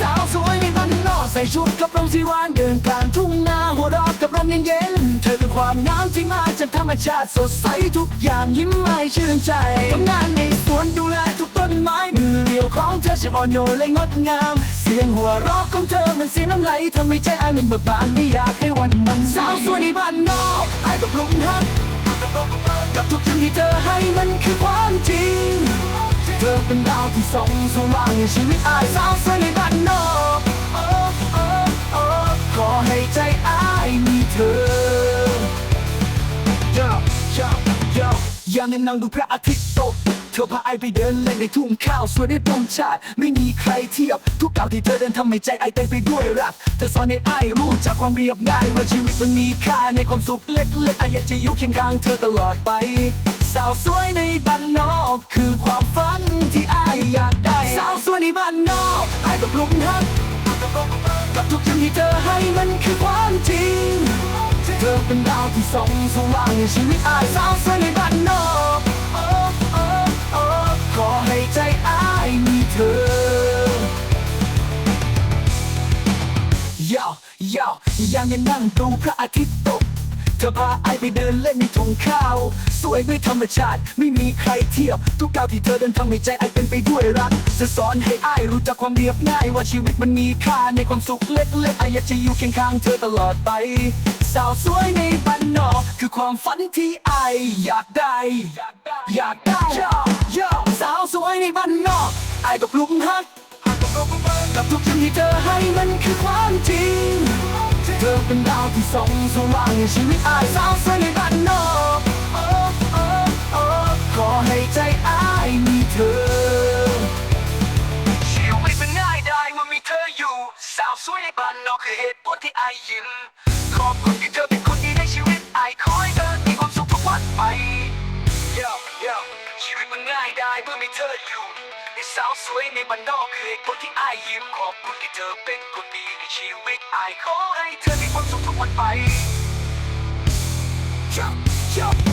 สาวสวยในตอนที่ใส่ชุดกับรองสีหวานเดินกลางทุ่งนาหัวดอกกับลมเย็นเย็นเธอคือความงามที่มาจากธรรมชาติสดใสทุกอย่างยิ้มไม่ชื่นใจทำงานในสวนดูแลทุกต้นไม้มือเดียวของเธอจะอ่อนโยนและงดงาม เสียงหัวเรอะของเธอมันเสียงน้ำไหลทำให้ใจอ้ายมันเบิกบานไม่อยากให้วันมันสาวสวยในบ้านนอกไอ้ายก็ปลุกฮักกับทุกอย่างที่เธอให้มันคือความจริง ธอเป็นดาวที่ส่องสว่างในชีวิตอายสาวสวยในบ้านนอกโอ้โอ้โอ้ขอให้ใจอายมีเธอ Yo, yo, yo ยามในนั่งดูพระอาทิตย์ตกเธอพาไอไปเดินเล่นในทุ่งข้าวสวยได้ตรงชาติ ไม่มีใครเทียบ ทุกก้าวที่เธอเดินทำให้ใจไอเต้นไปด้วยรักเธอสอนให้ไอรู้จากความเรียบง่ายว่าชีวิตมันมีค่าในความสุขเล็กๆไออยากจะอยู่เคียงข้างเธอตลอดไป สาวสวยในบ้านนอกคือความฝันานนอกไอายกับลุงฮักกับทุกสิ่างที่เธอให้มันคือความจริง เธอเป็นดาวที่ส่องสว่างในชีวิตอายสาวสวยในบ้านนอกขอให้ใจอายมีเธอยาวยาวยังยังนั่งดูพระอาทิตย์ตก ธอพาไอไปเดินเล่นในทุ่งข้าว สวยด้วยธรรมชาติ ไม่มีใครเทียบ ทุกก้าวที่เธอเดินทำให้ใจไอเป็นไปด้วยรักจะสอนให้ไอรู้จักความเรียบง่ายว่าชีวิตมันมีค่าในความสุขเล็กๆไออยากจะอยู่เคียงข้างเธอตลอดไป สาวสวยในบ้านนอกคือความฝันที่ไออยากได้ อยากได้ยยสาวสวยในบ้านนอกไอายกับลุงฮักกับทุกสิ่งที่เธอให้มันคือความจริง ธอเป็นดาวที่ส่องสว่างในชีวิตอายสาวสวยในบ้านนอกโอ้โอ้โอ้ขอให้ใจอายมีเธอ ชีวิตมันง่ายได้เมื่อมีเธออยู่ สาวสวยในบ้านนอกคือเหตุผลที่อายยิ้มขอบคุณที่เธอเป็นคนดีในชีวิตอายขอให้เธอมีความสุขทุกวันไป Yo, yo ชีวิตมันง่ายได้เมื่อมีเธออยู่สาวสวยในบ้านนอกคือเหตุผลที่อายยิ้มขอบคุณที่เธอเป็นคนดีในชีวิต อายขอให้เธอมีความสุขทุกวันไป jump jump